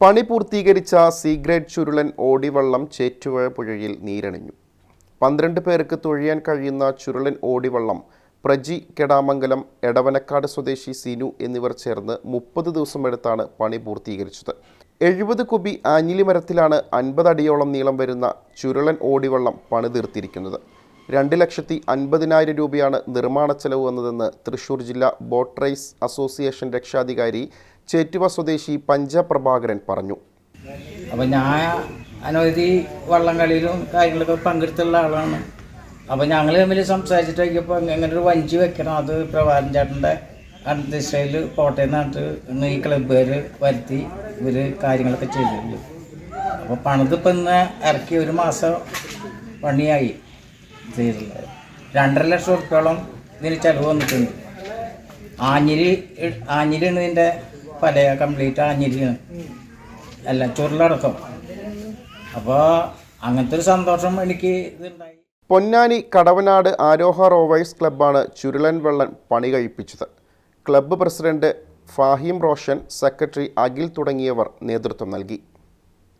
പണി പൂർത്തീകരിച്ച C grade ചുരുളൻ ഓടിവള്ളം ചേറ്റുവഴ പുഴയിൽ നീരണിഞ്ഞു. പന്ത്രണ്ട് പേർക്ക് തൊഴിയാൻ കഴിയുന്ന ചുരുളൻ ഓടിവള്ളം പ്രജി കെടാമംഗലം എടവനക്കാട് സ്വദേശി സിനു എന്നിവർ ചേർന്ന് മുപ്പത് ദിവസമെടുത്താണ് പണി പൂർത്തീകരിച്ചത്. എഴുപത് കുബി ആഞ്ഞിലി മരത്തിലാണ് അൻപത് അടിയോളം നീളം വരുന്ന ചുരുളൻ ഓടിവള്ളം പണിതീർത്തിരിക്കുന്നത് രണ്ട് ലക്ഷത്തി അൻപതിനായിരം രൂപയാണ് നിർമ്മാണ ചെലവ് വന്നതെന്ന് തൃശൂർ ജില്ലാ ബോട്ട് റൈസ് അസോസിയേഷൻ രക്ഷാധികാരി ചേറ്റുവ സ്വദേശി പഞ്ച പ്രഭാകരൻ പറഞ്ഞു. അപ്പം ഞാൻ അനവധി വള്ളംകളിയിലും കാര്യങ്ങളൊക്കെ പങ്കെടുത്തുള്ള ആളാണ്. അപ്പം ഞങ്ങൾ തമ്മിൽ സംസാരിച്ചിട്ട് നോക്കിയപ്പോൾ എങ്ങനെ ഒരു വഞ്ചി വെക്കണം. അത് പ്രഭാകരൻ ചേട്ടന്റെ ദിശയിൽ കോട്ടയം നാട്ട് ഇന്ന് ഈ ക്ലബ്ബുകാർ വരുത്തി ഇവർ കാര്യങ്ങളൊക്കെ ചെയ്തിട്ടുണ്ട്. അപ്പോൾ പണിതിപ്പോൾ ഇന്ന് ഇറക്കി ഒരു മാസം പണിയായി ചെയ്തിട്ടുള്ളത്. രണ്ടര ലക്ഷം ഉറുപ്പ്യോളം ഇതിന് ചിലവ് വന്നിട്ടുണ്ട്. ആഞ്ഞിരി ആഞ്ഞിരിയാണ് ഇതിന്റെ പല കംപ്ലീറ്റ് ആഞ്ഞിലിയാണ് അല്ല ചുരുളടക്കം. അപ്പോൾ അങ്ങനത്തെ ഒരു സന്തോഷം എനിക്ക് ഇതുണ്ടായി. പൊന്നാനി കടവനാട് ആരോഹ റോവേഴ്സ് ക്ലബ്ബാണ് ചുരുളൻ വെള്ളൻ പണി കഴിപ്പിച്ചത്. Club president Fahim Roshan secretary Akhil തുടങ്ങിയവർ നേതൃത്വം നൽകി.